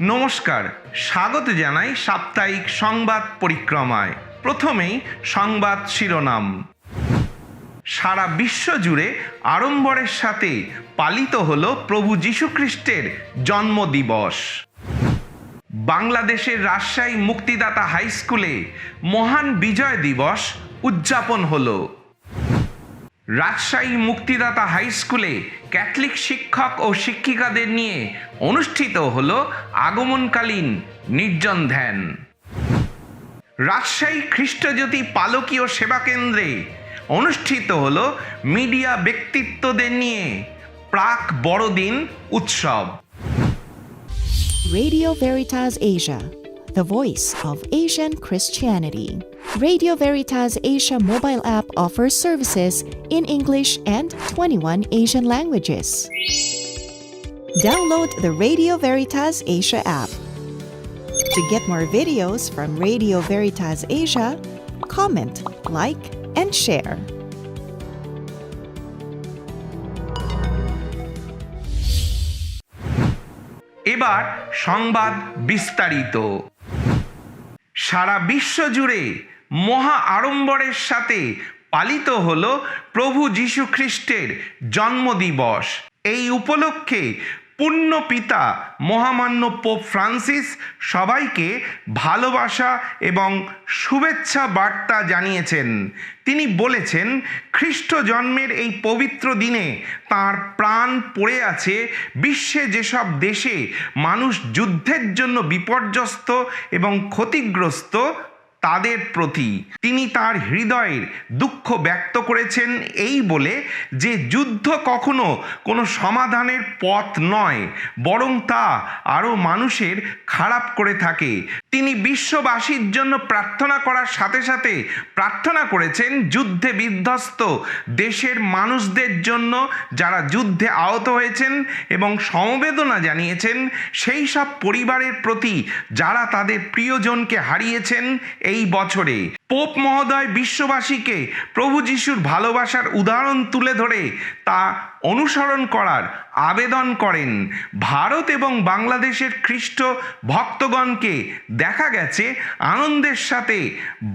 নমস্কার, স্বাগত জানাই সাপ্তাহিক সংবাদ পরিক্রমায়। প্রথমেই সংবাদ শিরোনাম। সারা বিশ্ব জুড়ে আড়ম্বরের সাথে পালিত হল প্রভু যীশুখ্রিস্টের জন্মদিবস। বাংলাদেশের রাজশাহী মুক্তিদাতা হাই স্কুলে মহান বিজয় দিবস উদযাপন হলো। রাজশাহী মুক্তিদাতা হাই স্কুলে ক্যাথলিক শিক্ষক ও শিক্ষিকাদের নিয়ে অনুষ্ঠিত হল আগমনকালীন নির্জন ধ্যান রাজশাহী খ্রিস্টজ্যোতি পালকীয় সেবা কেন্দ্রে অনুষ্ঠিত হল মিডিয়া ব্যক্তিত্বদের নিয়ে প্রাক বড়দিন উৎসব radio Veritas Asia, the voice of Asian Christianity. Radio Veritas Asia mobile app offers services in English and 21 Asian languages. Download the Radio Veritas Asia app. To get more videos from Radio Veritas Asia, comment, like, and share. এবার সংবাদ বিস্তারিত সারা বিশ্ব জুড়ে মহা আড়ম্বরের সাথে পালিত হল প্রভু যীশু খ্রিস্টের জন্মদিবস। এই উপলক্ষে পুণ্য পিতা মহামান্য পোপ ফ্রান্সিস সবাইকে ভালোবাসা এবং শুভেচ্ছা বার্তা জানিয়েছেন। তিনি বলেছেন, খ্রিস্ট জন্মের এই পবিত্র দিনে তার প্রাণ পড়ে আছে, বিশ্বে যেসব দেশে মানুষ যুদ্ধের জন্য বিপর্যস্ত এবং ক্ষতিগ্রস্ত তাদের প্রতি তিনি তার হৃদয়ের দুঃখ ব্যক্ত করেছেন এই বলে যে যুদ্ধ কখনো কোনো সমাধানের পথ নয়, বরং তা আরও মানুষের খারাপ করে থাকে। তিনি বিশ্ববাসীর জন্য প্রার্থনা করার সাথে সাথে প্রার্থনা করেছেন যুদ্ধে বিধ্বস্ত দেশের মানুষদের জন্য যারা যুদ্ধে আহত হয়েছেন এবং সমবেদনা জানিয়েছেন, সেই সব পরিবারের প্রতি যারা তাদের প্রিয়জনকে হারিয়েছেন এই বছরে পোপ মহোদয় বিশ্ববাসীকে প্রভু যিশুর ভালোবাসার উদাহরণ তুলে ধরে তা অনুসরণ করার আবেদন করেন। ভারত এবং বাংলাদেশের খ্রিস্ট ভক্তগণকে দেখা গেছে আনন্দের সাথে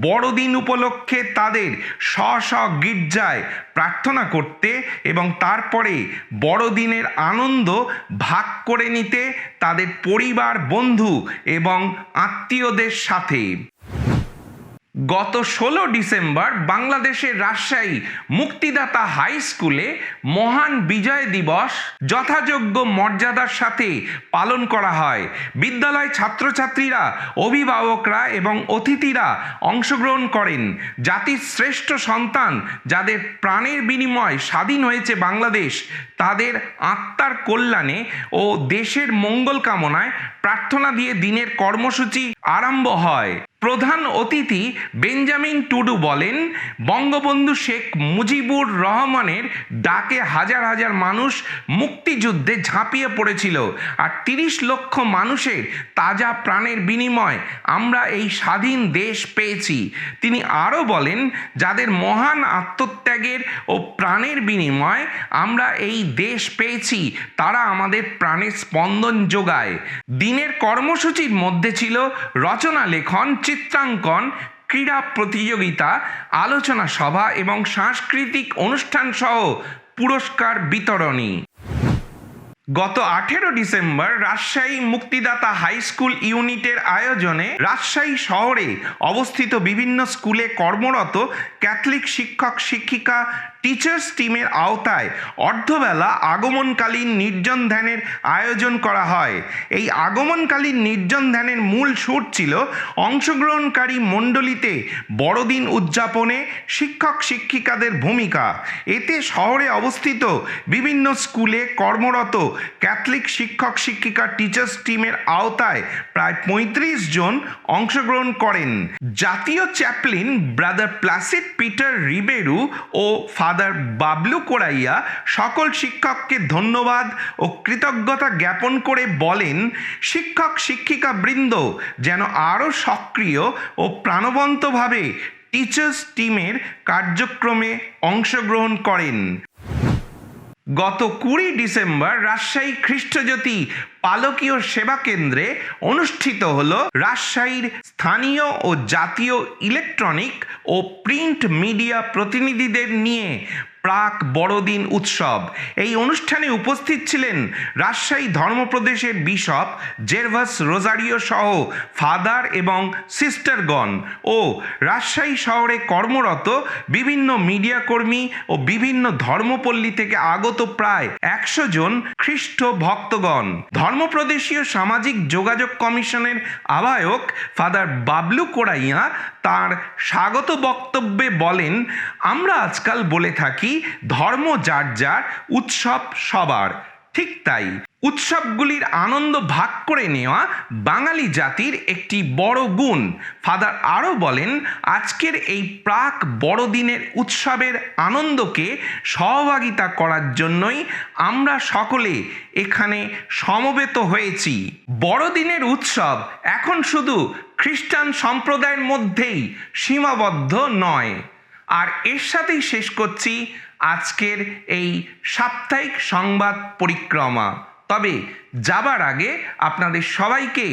বড়দিন উপলক্ষে তাদের স্ব স্ব গির্জায় প্রার্থনা করতে এবং তারপরে বড়দিনের আনন্দ ভাগ করে নিতে তাদের পরিবার, বন্ধু এবং আত্মীয়দের সাথে। গত ষোলো ডিসেম্বর বাংলাদেশের রাজশাহী মুক্তিদাতা হাই স্কুলে মহান বিজয় দিবস যথাযোগ্য মর্যাদার সাথে পালন করা হয়। বিদ্যালয় ছাত্রছাত্রীরা, অভিভাবকরা এবং অতিথিরা অংশগ্রহণ করেন। জাতির শ্রেষ্ঠ সন্তান যাদের প্রাণের বিনিময় স্বাধীন হয়েছে বাংলাদেশ, তাদের আত্মার কল্যাণে ও দেশের মঙ্গল কামনায় প্রার্থনা দিয়ে দিনের কর্মসূচি আরম্ভ হয়। প্রধান অতিথি বেঞ্জামিন টুডু বলেন, বঙ্গবন্ধু শেখ মুজিবুর রহমানের ডাকে হাজার হাজার মানুষ মুক্তিযুদ্ধে ঝাঁপিয়ে পড়েছিল আর তিরিশ লক্ষ মানুষের তাজা প্রাণের বিনিময় আমরা এই স্বাধীন দেশ পেয়েছি। তিনি আরও বলেন, যাদের মহান আত্মত্যাগের ও প্রাণের বিনিময় আমরা এই দেশ পেয়েছি, তারা আমাদের প্রাণের স্পন্দন যোগায়। দিনের কর্মসূচির মধ্যে ছিল রচনা লেখন চিত্রাঙ্কন ক্রীড়া প্রতিযোগিতা আলোচনা সভা এবং সাংস্কৃতিক অনুষ্ঠান সহ পুরস্কার বিতরণী। গত আঠেরো ডিসেম্বর রাজশাহী মুক্তিদাতা হাই স্কুল ইউনিটের আয়োজনে রাজশাহী শহরে অবস্থিত বিভিন্ন স্কুলে কর্মরত ক্যাথলিক শিক্ষক, শিক্ষিকা, টিচার্স টিমের আওতায় অর্ধবেলা আগমনকালীন নির্জন ধ্যানের আয়োজন করা হয়। এই আগমনকালীন নির্জন ধ্যানের মূল সুর ছিল অংশগ্রহণকারী মণ্ডলীতে বড়দিন উদযাপনে শিক্ষক, শিক্ষিকাদের ভূমিকা। এতে শহরে অবস্থিত বিভিন্ন স্কুলে কর্মরত ক্যাথলিক শিক্ষক শিক্ষিকা টিচার্স টিমের আওতায় প্রায় পঁয়ত্রিশ জন অংশগ্রহণ করেন। জাতীয় chaplain brother Placid Peter Ribeiro ও ফাদার বাবলু কোরাইয়া সকল শিক্ষককে ধন্যবাদ ও কৃতজ্ঞতা জ্ঞাপন করে বলেন, শিক্ষক শিক্ষিকা বৃন্দ যেন আরও সক্রিয় ও প্রাণবন্তভাবে টিচার্স টিমের কার্যক্রমে অংশগ্রহণ করেন। গত কুড়ি ডিসেম্বর রাজশাহী খ্রিস্টজ্যোতি পালকীয় সেবা কেন্দ্রে অনুষ্ঠিত হল রাজশাহীর স্থানীয় ও জাতীয় ইলেকট্রনিক ও প্রিন্ট মিডিয়া প্রতিনিধিদের নিয়ে প্রাক বড়দিন উৎসব। এই অনুষ্ঠানে উপস্থিত ছিলেন রাজশাহী ধর্মপ্রদেশের বিশপ জেরভাস রোজারিও সহ ফাদার এবং সিস্টারগণ ও রাজশাহী শহরে কর্মরত বিভিন্ন মিডিয়া কর্মী ও বিভিন্ন ধর্মপল্লী থেকে আগত প্রায় একশো জন খ্রিস্ট ভক্তগণ। ধর্মপ্রদেশীয় সামাজিক যোগাযোগ কমিশনের আহ্বায়ক ফাদার বাবলু কোড়াইয়া তার স্বাগত বক্তব্যে বলেন আমরা আজকাল বলে থাকি ধর্ম যার যার উৎসব সবার। ঠিক তাই উৎসবগুলির আনন্দ ভাগ করে নেওয়া বাঙালি জাতির একটি বড় গুণ। ফাদার আরও বলেন, আজকের এই প্রাক বড়দিনের উৎসবের আনন্দকে সহভাগিতা করার জন্যই আমরা সকলে এখানে সমবেত হয়েছি। বড়দিনের উৎসব এখন শুধু খ্রিস্টান সম্প্রদায়ের মধ্যেই সীমাবদ্ধ নয়। আর এর সাথেই শেষ করছি আজকের এই সাপ্তাহিক সংবাদ পরিক্রমা। তবে যাবার আগে আপনাদের সবাইকে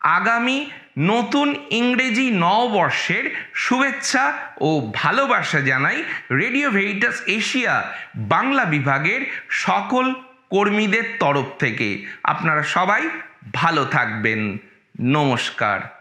আগামী নতুন ইংরেজি নববর্ষের শুভেচ্ছা ও ভালোবাসা জানাই রেডিও ভেরিটাস এশিয়া বাংলা বিভাগের সকল কর্মীদের তরফ থেকে। আপনারা সবাই ভালো থাকবেন। নমস্কার।